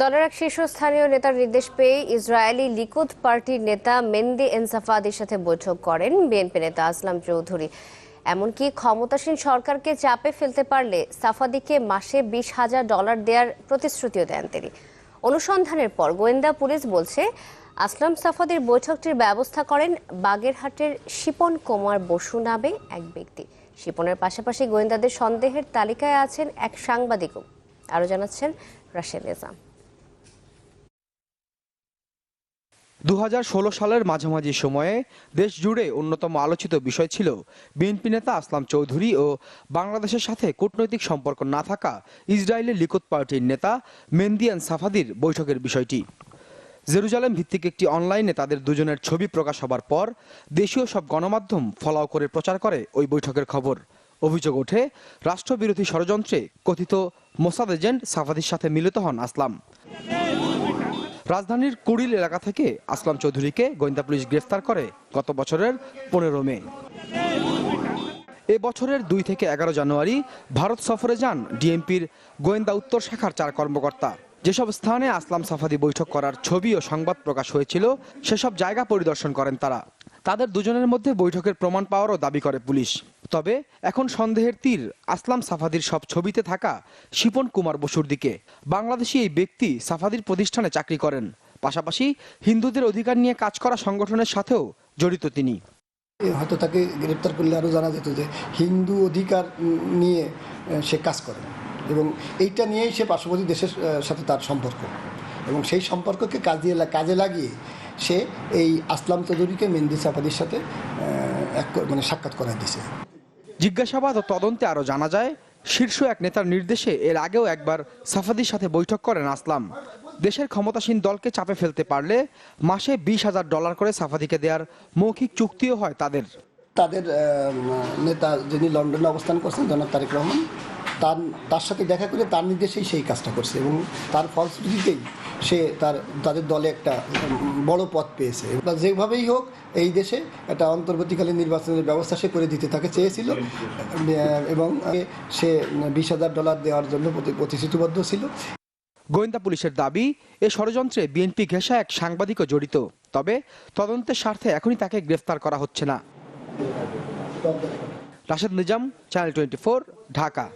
দলের এক শীর্ষস্থানীয় নেতার নির্দেশ পেয়ে ইসরায়েলি লিকুদ পার্টির নেতা মেন্দি এনসাফাদির সাথে বৈঠক করেন বিএনপি নেতা আসলাম চৌধুরী। এমনকি ক্ষমতাসীন সরকারকে চাপে ফেলতে পারলে সাফাদিকে মাসে বিশ হাজার ডলার দেওয়ার প্রতিশ্রুতিও দেন তিনি। অনুসন্ধানের পর গোয়েন্দা পুলিশ বলছে, আসলাম সাফাদির বৈঠকটির ব্যবস্থা করেন বাগেরহাটের শিপন কুমার বসু নামে এক ব্যক্তি। শিপনের পাশাপাশি গোয়েন্দাদের সন্দেহের তালিকায় আছেন এক সাংবাদিকও। আরও জানাচ্ছেন রাশেদ নিজাম। দু হাজার ষোলো সালের মাঝামাঝি সময়ে দেশ জুড়ে অন্যতম আলোচিত বিষয় ছিল বিএনপি নেতা আসলাম চৌধুরী ও বাংলাদেশের সাথে কূটনৈতিক সম্পর্ক না থাকা ইসরায়েলের লিকুদ পার্টির নেতা মেন্দিয়ান সাফাদির বৈঠকের বিষয়টি। জেরুজালেম ভিত্তিক একটি অনলাইনে তাদের দুজনের ছবি প্রকাশ হবার পর দেশীয় সব গণমাধ্যম ফলাও করে প্রচার করে ওই বৈঠকের খবর। অভিযোগ ওঠে, রাষ্ট্রবিরোধী ষড়যন্ত্রে কথিত মোসাদ এজেন্ট সাফাদির সাথে মিলিত হন আসলাম। রাজধানীর কুড়িল এলাকা থেকে আসলাম চৌধুরীকে গোয়েন্দা পুলিশ গ্রেফতার করে গত বছরের পনেরো মে। এ বছরের দুই থেকে এগারো জানুয়ারি ভারত সফরে যান ডিএমপির গোয়েন্দা উত্তর শাখার চার কর্মকর্তা। যেসব স্থানে আসলাম সাফাদি বৈঠক করার ছবি ও সংবাদ প্রকাশ হয়েছিল, সেসব জায়গা পরিদর্শন করেন তারা। তাদের দুজনের মধ্যে বৈঠকের প্রমাণ পাওয়ারও দাবি করে পুলিশ। তবে এখন সন্দেহের তীর আসলাম সাফাদির সব ছবিতে থাকা শিপন কুমার বসুর দিকে। বাংলাদেশি এই ব্যক্তি সাফাদির প্রতিষ্ঠানে চাকরি করেন। পাশাপাশি হিন্দুদের অধিকার নিয়ে কাজ করা সংগঠনের সাথেও জড়িত তিনি। হয়তো তাকে গ্রেপ্তার করলে আরও জানা যেত যে হিন্দু অধিকার নিয়ে সে কাজ করে এবং এইটা নিয়েই সে পার্শ্ববর্তী দেশের সাথে তার সম্পর্ক এবং সেই সম্পর্ককে কাজে কাজে লাগিয়ে সে এই আসলাম চৌধুরীকে মেহেন্দি সাফাদির সাথে এক মানে সাক্ষাৎ করায় দিছে জিজ্ঞাসাবাদ ও তদন্তে আরও জানা যায়, শীর্ষ এক নেতার নির্দেশে এর আগেও একবার সাফাদির সাথে বৈঠক করেন আসলাম। দেশের ক্ষমতাসীন দলকে চাপে ফেলতে পারলে মাসে বিশ হাজার ডলার করে সাফাদিকে দেওয়ার মৌখিক চুক্তিও হয় তাদের। তাদের নেতা যিনি লন্ডনে অবস্থান করছেন, জনাব তারেক রহমান তার তার সাথে দেখা করে তার নির্দেশেই সেই কাজটা করছে এবং তার ফলশ্রুতিতেই সে তার, তাদের দলে একটা বড় পদ পেয়েছে। এবার যেভাবেই হোক, এই দেশে একটা অন্তর্বর্তীকালীন নির্বাচনের ব্যবস্থা সে করে দিতে তাকে চেয়েছিল। এবং সে বিশ হাজার ডলার দেওয়ার জন্য প্রতি- প্রতিশ্রুতিবদ্ধ ছিল। গোয়েন্দা পুলিশের দাবি, এ ষড়যন্ত্রে বিএনপি ঘেঁষা এক সাংবাদিকও জড়িত। তবে তদন্তের স্বার্থে এখনই তাকে গ্রেফতার করা হচ্ছে না। Rashed Nizam, channel twenty Dhaka.